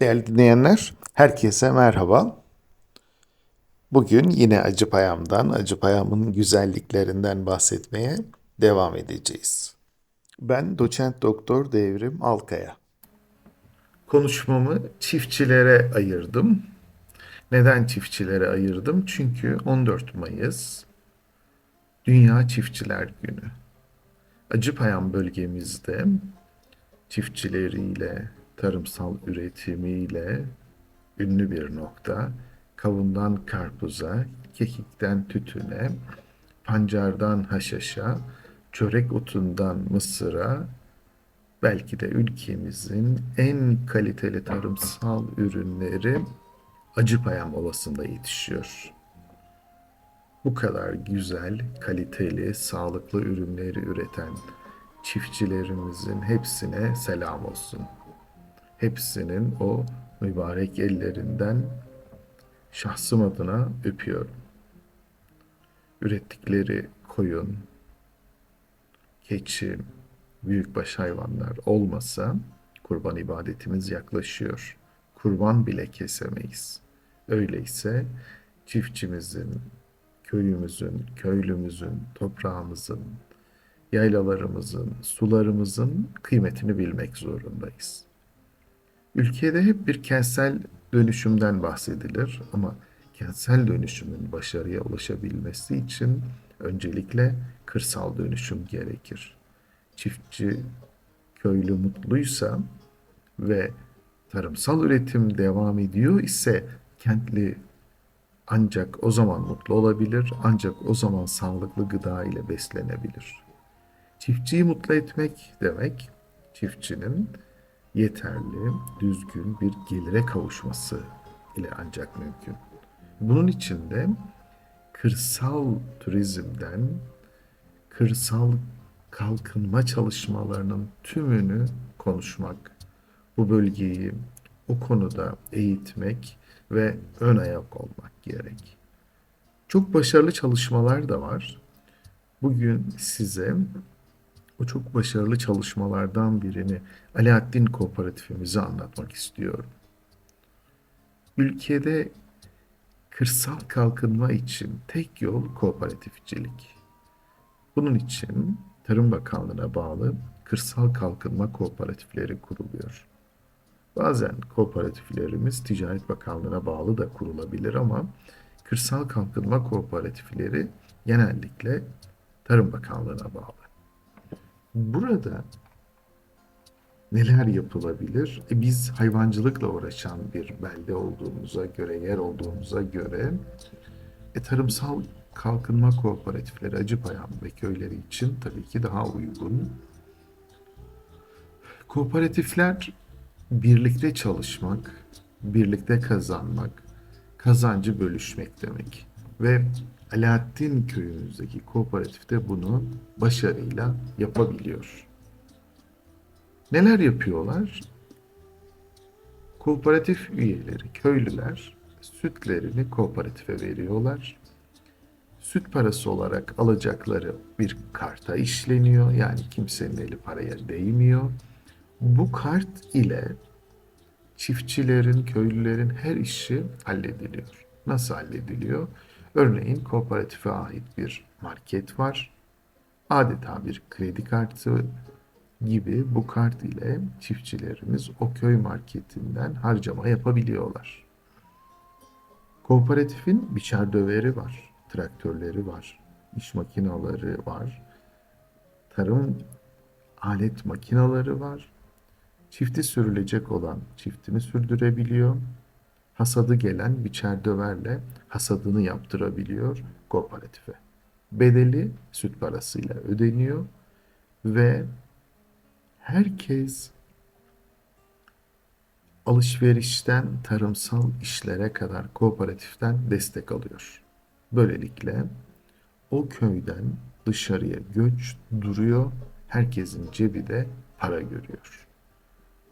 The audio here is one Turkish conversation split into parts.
Değerli dinleyenler, herkese merhaba. Bugün yine Acıpayam'dan, Acıpayam'ın güzelliklerinden bahsetmeye devam edeceğiz. Ben doçent doktor Devrim Alkaya. Konuşmamı çiftçilere ayırdım. Neden çiftçilere ayırdım? Çünkü 14 Mayıs Dünya Çiftçiler Günü. Acıpayam bölgemizde çiftçileriyle, tarımsal üretimiyle ünlü bir nokta. Kavundan karpuza, kekikten tütüne, pancardan haşhaşa, çörek otundan mısıra, belki de ülkemizin en kaliteli tarımsal ürünleri Acıpayam Ovası'nda yetişiyor. Bu kadar güzel, kaliteli, sağlıklı ürünleri üreten çiftçilerimizin hepsine selam olsun. Hepsinin o mübarek ellerinden şahsım adına öpüyorum. Ürettikleri koyun, keçi, büyükbaş hayvanlar olmasa kurban ibadetimiz yaklaşıyor. Kurban bile kesemeyiz. Öyleyse çiftçimizin, köyümüzün, köylümüzün, toprağımızın, yaylalarımızın, sularımızın kıymetini bilmek zorundayız. Ülkede hep bir kentsel dönüşümden bahsedilir ama kentsel dönüşümün başarıya ulaşabilmesi için öncelikle kırsal dönüşüm gerekir. Çiftçi köylü mutluysa ve tarımsal üretim devam ediyor ise kentli ancak o zaman mutlu olabilir, ancak o zaman sağlıklı gıda ile beslenebilir. Çiftçiyi mutlu etmek demek, çiftçinin yeterli, düzgün bir gelire kavuşması ile ancak mümkün. Bunun için de kırsal turizmden, kırsal kalkınma çalışmalarının tümünü konuşmak, bu bölgeyi o konuda eğitmek ve ön ayak olmak gerek. Çok başarılı çalışmalar da var. Bugün size o çok başarılı çalışmalardan birini Alaaddin Kooperatifimizi anlatmak istiyorum. Ülkede kırsal kalkınma için tek yol kooperatifçilik. Bunun için Tarım Bakanlığı'na bağlı kırsal kalkınma kooperatifleri kuruluyor. Bazen kooperatiflerimiz Ticaret Bakanlığı'na bağlı da kurulabilir ama kırsal kalkınma kooperatifleri genellikle Tarım Bakanlığı'na bağlı. Burada neler yapılabilir? E biz hayvancılıkla uğraşan bir belde olduğumuza göre, yer olduğumuza göre e, tarımsal kalkınma kooperatifleri Acıpayam ve köyleri için tabii ki daha uygun. Kooperatifler birlikte çalışmak, birlikte kazanmak, kazancı bölüşmek demek. Ve Alaaddin köyümüzdeki kooperatifte bunu başarıyla yapabiliyor. Neler yapıyorlar? Kooperatif üyeleri, köylüler sütlerini kooperatife veriyorlar. Süt parası olarak alacakları bir karta işleniyor. Yani kimsenin eli paraya değmiyor. Bu kart ile çiftçilerin, köylülerin her işi hallediliyor. Nasıl hallediliyor? Örneğin kooperatife ait bir market var. Adeta bir kredi kartı gibi bu kart ile çiftçilerimiz o köy marketinden harcama yapabiliyorlar. Kooperatifin biçer döveri var, traktörleri var, iş makineleri var, tarım alet makinaları var. Çifti sürülecek olan çiftini sürdürebiliyor hasadı gelen biçer döverle hasadını yaptırabiliyor kooperatife. Bedeli süt parasıyla ödeniyor ve herkes alışverişten tarımsal işlere kadar kooperatiften destek alıyor. Böylelikle o köyden dışarıya göç duruyor, herkesin cebi de para görüyor.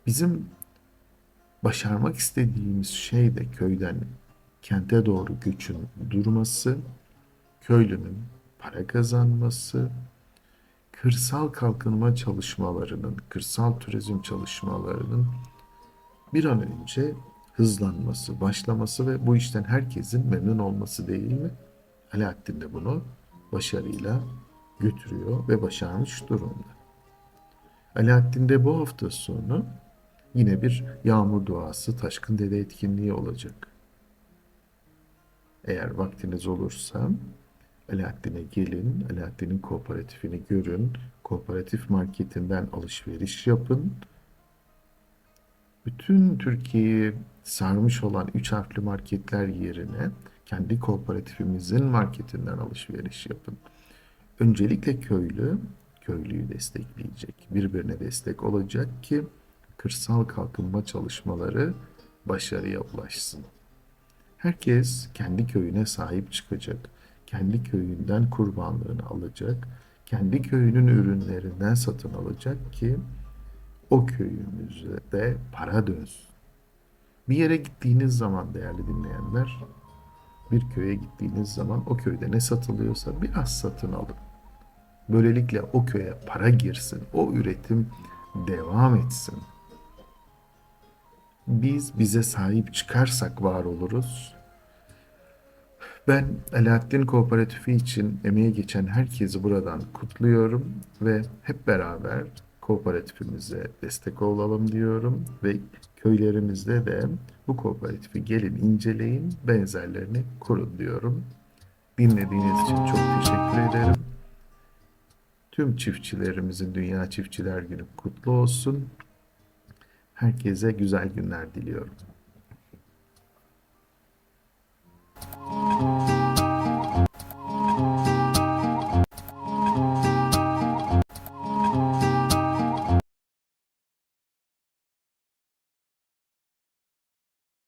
Bizim başarmak istediğimiz şey de köyden kente doğru göçün durması, köylünün para kazanması, kırsal kalkınma çalışmalarının, kırsal turizm çalışmalarının bir an önce hızlanması, başlaması ve bu işten herkesin memnun olması değil mi? Alaaddin de bunu başarıyla götürüyor ve başarmış durumda. Alaaddin de bu hafta sonu yine bir yağmur duası taşkın dede etkinliği olacak. Eğer vaktiniz olursa Alaaddin'e gelin, Alaaddin'in kooperatifini görün, kooperatif marketinden alışveriş yapın. Bütün Türkiye'yi sarmış olan üç harfli marketler yerine kendi kooperatifimizin marketinden alışveriş yapın. Öncelikle köylü, köylüyü destekleyecek, birbirine destek olacak ki kırsal kalkınma çalışmaları başarıya ulaşsın. Herkes kendi köyüne sahip çıkacak, kendi köyünden kurbanlığını alacak, kendi köyünün ürünlerinden satın alacak ki o köyümüze de para dönsün. Bir yere gittiğiniz zaman değerli dinleyenler, bir köye gittiğiniz zaman o köyde ne satılıyorsa biraz satın alın. Böylelikle o köye para girsin, o üretim devam etsin. Biz bize sahip çıkarsak var oluruz. Ben Alaaddin Kooperatifi için emeğe geçen herkesi buradan kutluyorum ve hep beraber kooperatifimize destek olalım diyorum ve köylerimizde de bu kooperatifi gelin inceleyin, benzerlerini kurun diyorum. Dinlediğiniz için çok teşekkür ederim. Tüm çiftçilerimizin Dünya Çiftçiler Günü kutlu olsun. Herkese güzel günler diliyorum.